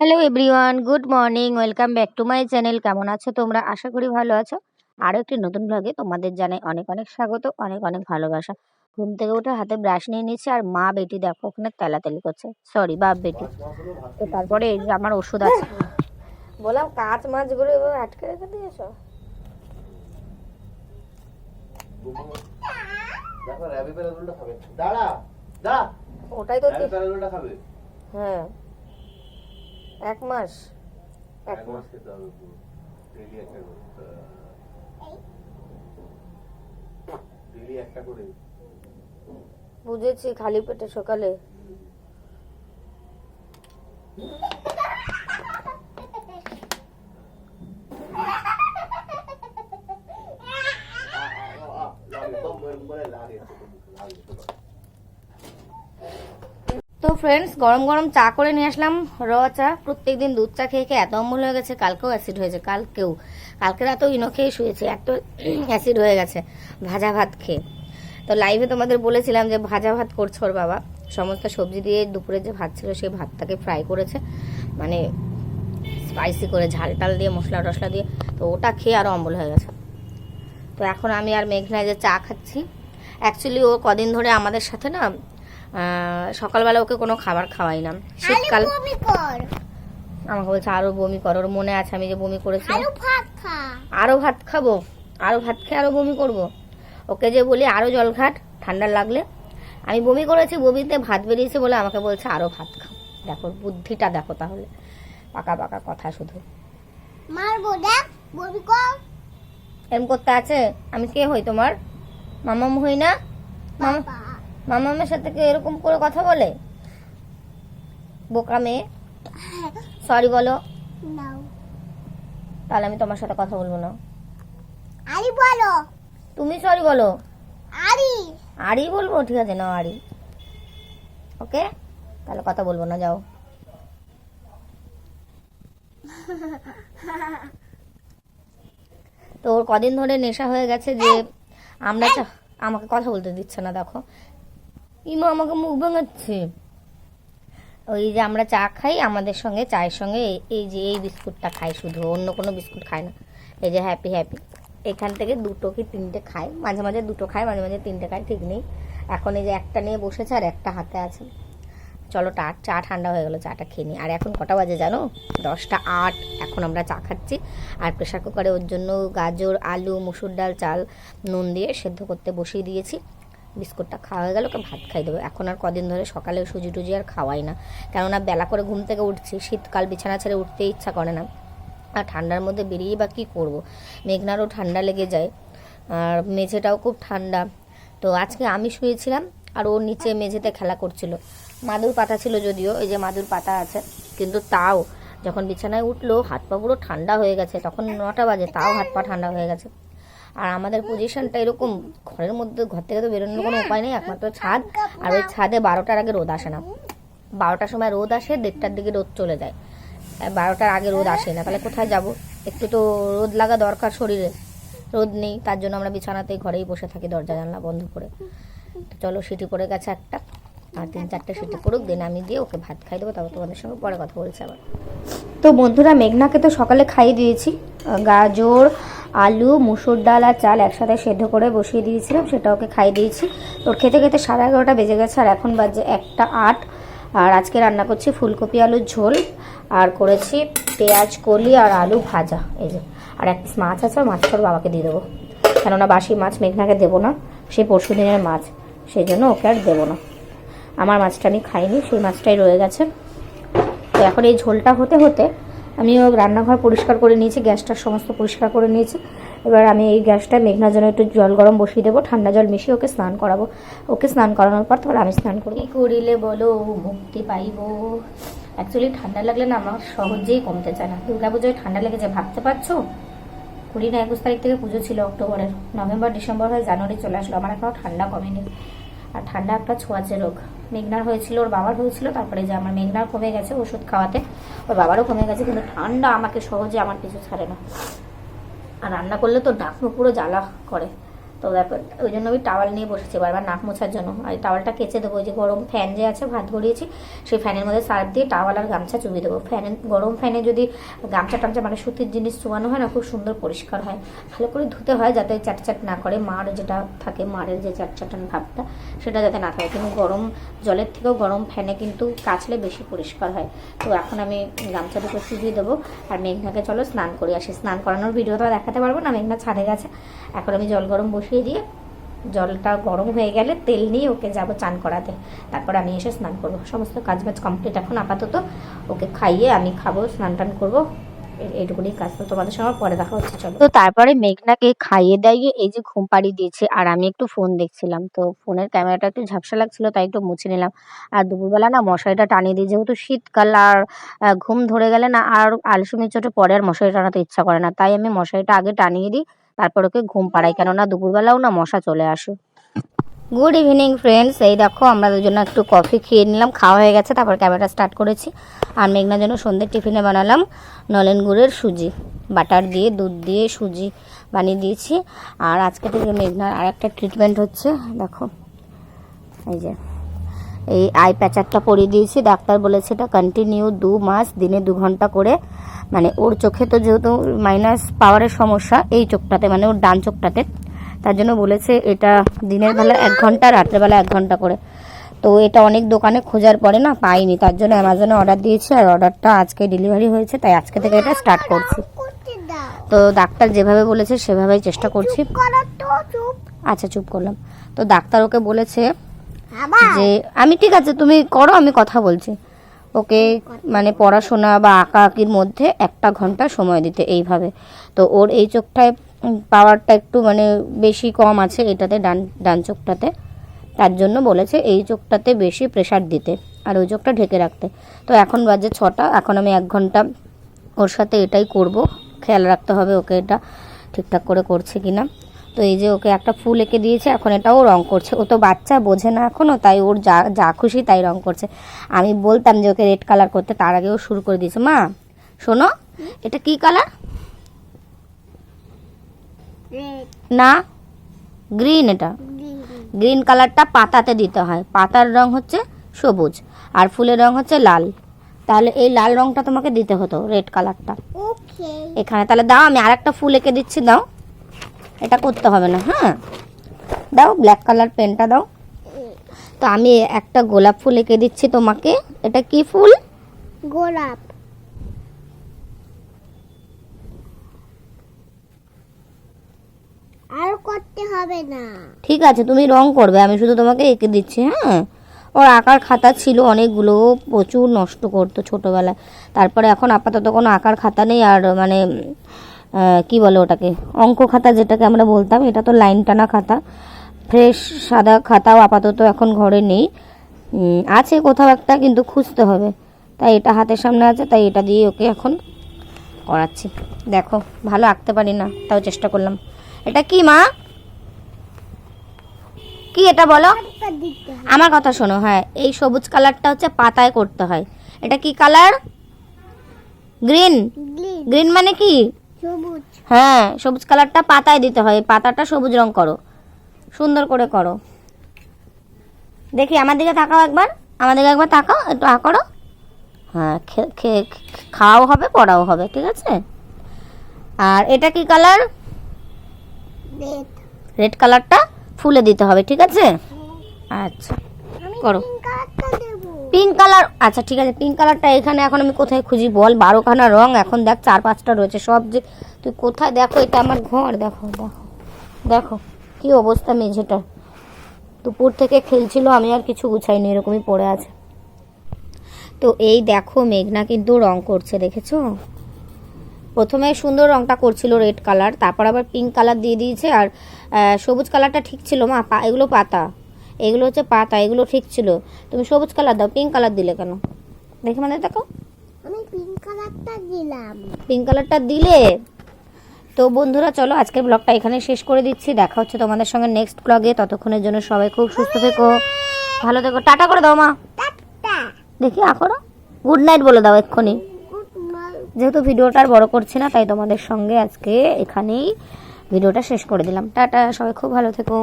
Hello everyone good morning welcome back to my channel কেমন আছো তোমরা? আশা করি ভালো আছো। আরও একটি নতুন ব্লগে তোমাদের জানাই অনেক অনেক স্বাগত অনেক অনেক ভালোবাসা। ঘুম থেকে উঠে হাতে ব্রাশ নিয়ে নিয়েছি আর মা বেটি দেখো ওখানে তেলাতেলি করছে। সরি বাপ বেটি। তো তারপরে এই যে আমার ওষুধ আছে। বললাম কাঁচ মাছগুলো এভাবে আটকে রেখে দিয়েছ? ওটাই তো হ্যাঁ। এক মাস? এক মাস খেতে হবে একটা করে একটা করে। বুঝেছি খালি পেটে সকালে। তো ফ্রেন্ডস গরম গরম চা করে নিয়ে আসলাম র চা। প্রত্যেকদিন দুধ চা খেয়ে খেয়ে এত অম্বল হয়ে গেছে, কালকেও অ্যাসিড হয়েছে, কালকেও। কালকে রাতেও ইনো খেয়ে শুয়েছে এত অ্যাসিড হয়ে গেছে, ভাজা ভাত খেয়ে। তো লাইভে তোমাদের বলেছিলাম যে ভাজা ভাত করছে ওর বাবা। সমস্ত সবজি দিয়ে দুপুরে যে ভাত ছিল সেই ভাতটাকে ফ্রাই করেছে। মানে স্পাইসি করে ঝাল টাল দিয়ে, মশলা টশলা দিয়ে। তো ওটা খেয়ে আরও অম্বল হয়ে গেছে। তো এখন আমি আর মেঘনায় যে চা খাচ্ছি। অ্যাকচুয়ালি ও কদিন ধরে আমাদের সাথে না সকালবেলা ওকে কোনো খাবার খাওয়াই না। শীতকাল আমাকে বলছে আরও বমি কর। ওর মনে আছে আমি যে বমি করেছি। আরও ভাত খাব। আরও ভাত খেয়ে আরও বমি করব। ওকে যে বলি আরও জল ঘাট ঠান্ডা লাগলে। আমি বমি করেছি বমিতে ভাত বেরিয়েছে বলে আমাকে বলছে আরও ভাত খাও দেখো বুদ্ধিটা দেখো তাহলে। পাকা পাকা কথা শুধু। মারবো দেখ বলবি কর। এরম করতে আছে? আমি কে হই তোমার? মামাম হই না? মামা মামামের সাথে কি এরকম করে কথা বলে? বোকা মেয়ে। সরি বলো। তাহলে আমি তোমার সাথে কথা বলব না। আরি বলো। তুমি সরি বলো। আরি। আরই বলব? ঠিক আছে না আরই ওকে তাহলে কথা বলব না যাও। তো ওর কদিন ধরে নেশা হয়ে গেছে যে আমরা আমাকে কথা বলতে দিচ্ছে না দেখো। ইমা আমাকে মুখ ভাঙাচ্ছে। ওই যে আমরা চা খাই, আমাদের সঙ্গে চায়ের সঙ্গে এই- যে এই বিস্কুটটা খাই শুধু, অন্য কোনো বিস্কুট খায় না। এই যে হ্যাপি হ্যাপি এখান থেকে দুটো কি তিনটে খায়? মাঝে মাঝে দুটো খায়, মাঝে মাঝে তিনটে খায়, ঠিক নেই। এখন এই যে একটা নিয়ে বসেছে আর একটা হাতে আছে। চলো টা চা ঠান্ডা হয়ে গেলো, চাটা খেয়ে নিই। আর এখন কটা বাজে জানো? দশটা আট, এখন আমরা চা খাচ্ছি। আর প্রেশার কুকারে ওর জন্য গাজর, আলু, মুসুর ডাল, চাল, নুন দিয়ে সেদ্ধ করতে বসিয়ে দিয়েছি। বিস্কুটটা খাওয়া হয়ে গেল, ওকে ভাত খাই দেবো। এখন আর কদিন ধরে সকালে সুজি টুজি আর খাওয়াই না। কেননা বেলা করে ঘুম থেকে উঠছি, শীতকাল বিছানা ছেড়ে উঠতে ইচ্ছা করে না। আর ঠান্ডার মধ্যে বেরিয়ে বা কী করব? মেঘনারও ঠান্ডা লেগে যায়। আর মেঝেটাও খুব ঠান্ডা। তো আজকে আমি শুয়েছিলাম আর ওর নিচে মেঝেতে খেলা করছিল। মাদুর পাতা ছিল যদিও, এই যে মাদুর পাতা আছে, কিন্তু তাও। যখন বিছানায় উঠল, হাত পা পুরো ঠান্ডা হয়ে গেছে। তখন নটা বাজে, তাও হাত পা ঠান্ডা হয়ে গেছে। আর আমাদের পজিশনটা এরকম, ঘরের মধ্যে ঘর থেকে তো বেরোনোর কোনো উপায় নেই, একমাত্র ছাদ। আর ওই ছাদে বারোটার আগে রোদ আসে না। বারোটার সময় রোদ আসে, দেড়টার দিকে রোদ চলে যায়। বারোটার আগে রোদ আসে না, তাহলে কোথায় যাব? একটু তো রোদ লাগা দরকার শরীরে। রোদ নেই, তার জন্য আমরা বিছানাতেই ঘরেই বসে থাকি, দরজা, জানলা বন্ধ করে। চলো সিটি পড়ে গেছে একটা। আর তিন চারটে সিটি পড়ুক, দিন আমি দিয়ে ওকে ভাত খাই দেবো, তারপর তোমাদের সঙ্গে পরে কথা বলছি আবার। তো বন্ধুরা, মেঘনাকে তো সকালে খাইয়ে দিয়েছি। গাজর আলু, মুসুর ডাল আর চাল একসাথে সেদ্ধ করে বসিয়ে দিয়েছিলাম, সেটা ওকে খাই দিয়েছি। তোর খেতে খেতে সাড়ে এগারোটা বেজে গেছে, আর এখন বাজে একটা আট। আর আজকে রান্না করছি ফুলকপি আলুর ঝোল, আর করেছি পেঁয়াজ, কলি আর আলু ভাজা, এই যে। আর এক মাছ আছে ওই মাছটা বাবাকে দিয়ে দেবো। কেননা বাসি মাছ মেঘনাকে দেবো না সেই পরশু দিনের মাছ, সেই জন্য ওকে আর দেবো না। আমার মাছটা আমি খাইনি, সেই মাছটাই রয়ে গেছে। তো এখন এই ঝোলটা হতে হতে আমি ও রান্নাঘর পরিষ্কার করে নিয়েছি, গ্যাসটা সমস্ত পরিষ্কার করে নিয়েছি। এবার আমি এই গ্যাসটা মেঘনার জন্য একটু জল গরম বসিয়ে দেবো, ঠান্ডা জল মিশিয়ে ওকে স্নান করাবো। ওকে স্নান করানোর পর তারপর আমি স্নান করব। কী করিলে বলো, মুক্তি পাইব। অ্যাকচুয়ালি ঠান্ডা লাগলে না আমার সহজেই কমতে চায় না। দুর্গা পুজোয় ঠান্ডা লেগেছে, ভাবতে পারছ? কুড়ি না একুশ তারিখ থেকে পুজো ছিল অক্টোবরের। নভেম্বর, ডিসেম্বর হয়ে জানুয়ারি চলে আসলো, আমার এখনও ঠান্ডা কমেনি। আর ঠান্ডা একটা ছোঁয়াচে রোগ। মেঘনার হয়েছিল, ওর বাবার হয়েছিল, তারপরে যে আমার মেঘনার কমে গেছে ওষুধ খাওয়াতে, ওর বাবারও কমে গেছে, কিন্তু ঠান্ডা আমাকে সহজে আমার কিছু ছাড়ে না। আর রান্না করলে তো ডাকনো পুরো জ্বালা করে। তো ব্যাপার ওই জন্য আমি টাওয়াল নিয়ে বসেছি বারবার নাক মোছার জন্য। আর টাওয়ালটা কেচে দেবো, ওই যে গরম ফ্যান যে আছে, ভাত ভরিয়েছি সেই ফ্যানের মধ্যে সার্ফ দিয়ে টাওয়াল আর গামছা চুবিয়ে দেবো। ফ্যানে গরম ফ্যানে যদি গামছা টামছা মানে সুতির জিনিস চুবানো হয় না, খুব সুন্দর পরিষ্কার হয়। ভালো করে ধুতে হয় যাতে চাট না করে, মার যেটা থাকে, মারের যে চাট চাটান ভাবটা, সেটা যাতে না থাকে। কিন্তু গরম, জলের থেকেও গরম ফ্যানে কিন্তু কাচলে বেশি পরিষ্কার হয়। তো এখন আমি গামছা দুটো চুবিয়ে দেবো, আর মেঘনাকে চলো স্নান করে আসি। স্নান করানোর ভিডিও ভিডিওটা দেখাতে পারব না, মেঘনা ছাদে গেছে। এখন আমি জল গরম বসিয়ে দিয়ে জলটা গরম হয়ে গেলে তেল নিয়ে ওকে যাব চান করাতে। তারপর আমি এসে স্নান করব। সমস্ত কাজ বাজ কমপ্লিট এখন আপাতত। ওকে খাইয়ে আমি খাব, স্নান টান করব। এইটুকুনি কাজ। তো তোমাদের সঙ্গে পরে দেখা হচ্ছে, চলো। তো তারপরে মেঘনাকে খাইয়ে দাইয়ে এই যে ঘুম পাড়িয়ে দিয়েছে, আর আমি একটু ফোন দেখছিলাম। তো ফোনের ক্যামেরাটা একটু ঝাপসা লাগছিল, তাই একটু মুছে নিলাম। আর দুপুরবেলা না মশারিটা টানিয়ে দিই যেহেতু শীতকাল আর ঘুম ধরে গেলে না আর আলসুমি চোটে পরে আর মশারি টানাতে ইচ্ছা করে না। তাই আমি মশারিটা আগে টানিয়ে দিই তারপর ওকে ঘুম পাড়াই। কেননা দুপুরবেলাও না মশা চলে আসে। গুড ইভিনিং ফ্রেন্ডস এই দেখো, আমরা দুজনে একটু কফি খেয়ে নিলাম, খাওয়া হয়ে গেছে, তারপর ক্যামেরা স্টার্ট করেছি। আর মেঘনার জন্য সন্ধ্যের টিফিনে বানালাম নলেন গুড়ের সুজি। বাটার দিয়ে, দুধ দিয়ে সুজি বানিয়ে দিয়েছি। আর আজকে থেকে মেঘনার আর একটা ট্রিটমেন্ট হচ্ছে, দেখো। এই যে। এই আই প্যাচারটা পরিয়ে দিয়েছি। ডাক্তার বলেছে এটা কন্টিনিউ দু মাস দিনে দু ঘণ্টা করে। মানে ওর চোখে তো যেহেতু মাইনাস পাওয়ারের সমস্যা এই চোখটাতে মানে ওর ডান চোখটাতে। তার জন্য বলেছে এটা দিনের বেলা এক ঘণ্টা রাত্রের বেলা এক ঘণ্টা করে। তো এটা অনেক দোকানে খোঁজার পরে না পাইনি। তার জন্য অ্যামাজনে অর্ডার দিয়েছি আর অর্ডারটা আজকে ডেলিভারি হয়েছে তাই আজকে থেকে এটা স্টার্ট করছি। তো ডাক্তার যেভাবে বলেছে সেভাবেই চেষ্টা করছি। আচ্ছা চুপ করলাম। তো ডাক্তার ওকে বলেছে যে, আমি ঠিক আছে, তুমি করো, আমি কথা বলছি। ওকে মানে পড়াশোনা বা আঁকা আঁকির মধ্যে একটা ঘণ্টা সময় দিতে এইভাবে। তো ওর এই চোখটায় পাওয়ারটা একটু মানে বেশি কম আছে এটাতে, ডান ডান চোখটাতে। তার জন্য বলেছে এই চোখটাতে বেশি প্রেশার দিতে আর ওই চোখটা ঢেকে রাখতে। তো এখন বাজে ছটা, এখন আমি এক ঘণ্টা ওর সাথে এটাই করব। খেয়াল রাখতে হবে ওকে এটা ঠিকঠাক করে করছে কিনা। তো এই যে ওকে একটা ফুল এঁকে দিয়েছে এখন এটাও রং করছে। ও তো বাচ্চা বোঝে না এখনও তাই ওর যা যা খুশি তাই রং করছে। আমি বলতাম যে ওকে রেড কালার করতে তার আগেও শুরু করে দিয়েছে। মা শোনো এটা কি কালার না গ্রিন এটা। গ্রিন কালারটা পাতাতে দিতে হয়। পাতার রং হচ্ছে সবুজ আর ফুলের রং হচ্ছে লাল। তাহলে এই লাল রংটা তোমাকে দিতে হতো রেড কালারটা এখানে তাহলে দাও আমি আরেকটা ফুল এঁকে দিচ্ছি দাও। এটা করতে হবে না হ্যাঁ? দাও ব্ল্যাক কালার পেনটা দাও। তো আমি একটা গোলাপ ফুল এঁকে দিচ্ছি তোমাকে। এটা কি ফুল? গোলাপ। আর করতে হবে না। ঠিক আছে তুমি রং করবে আমি শুধু তোমাকে এঁকে দিচ্ছি হ্যাঁ? ওর আঁকার খাতা ছিল অনেকগুলো প্রচুর নষ্ট করতো ছোটোবেলায়। তারপরে এখন আপাতত কোনো আঁকার খাতা নেই আর মানে কি বলে ওটাকে? অঙ্ক খাতা যেটাকে আমরা বলতাম এটা তো লাইন টানা খাতা। ফ্রেশ সাদা খাতাও আপাতত এখন ঘরে নেই। আছে কোথাও একটা কিন্তু খুঁজতে হবে। তাই এটা হাতের সামনে আছে তাই এটা দিয়ে ওকে এখন করাচ্ছি। দেখো ভালো আঁকতে পারি না তাও চেষ্টা করলাম। এটা কি মা? কি এটা বলো? আমার কথা শোনো হ্যাঁ এই সবুজ কালারটা হচ্ছে পাতায় করতে হয়। এটা কি কালার? গ্রিন। গ্রিন মানে কি? হ্যাঁ সবুজ কালারটা পাতায় দিতে হয় পাতাটা সবুজ রং করো। সুন্দর করে করো। দেখি আমার দিকে তাকাও একবার আমার দিকে একবার তাকাও একটু আ করো। হ্যাঁ খে- খে- খাওয়াও হবে পড়াও হবে ঠিক আছে? আর এটা কি কালার? রেড। কালারটা ফুলে দিতে হবে ঠিক আছে? আচ্ছা করো। পিঙ্ক কালার আচ্ছা ঠিক আছে পিঙ্ক কালারটা এখানে এখন আমি কোথায় খুঁজি? বল, বারোখানা রং, এখন দেখ, চার পাঁচটা রয়েছে, সব যে, তুই কোথায়? দেখো, এটা আমার ঘর, দেখো দেখো দেখো, কি অবস্থা মেঝেটার। দুপুর থেকে খেলছিল, আমি আর কিছু গুছাইনি, এরকমই পড়ে আছে। তো এই দেখো, মেঘনা কিন্তু রং করছে, দেখেছ? প্রথমে সুন্দর রংটা করছিল রেড কালার তারপর আবার পিঙ্ক কালার দিয়ে দিয়েছে, আর সবুজ কালারটা ঠিক ছিল, মা এগুলো পাতা। এগুলো হচ্ছে পাতা এগুলো ঠিক ছিল। তুমি সবুজ কালার দাও পিঙ্ক কালার দিলে কেন? দেখে মানে দেখো। আমি পিঙ্ক কালারটা দিলাম। পিঙ্ক কালারটা দিলে? তো বন্ধুরা চলো আজকের ব্লগটা এখানে শেষ করে দিচ্ছি। দেখা হচ্ছে তোমাদের সঙ্গে নেক্সট ব্লগে ততক্ষণের জন্য সবাই খুব সুস্থ থেকো। ভালো থেকো। টাটা করে দাও মা। দেখি আঁকড়ো গুড নাইট বলে দাও এক্ষুনি। যেহেতু ভিডিওটা আর বড় করছি না তাই তোমাদের সঙ্গে আজকে এখানেই ভিডিওটা শেষ করে দিলাম। টাটা সবাই খুব ভালো থেকো।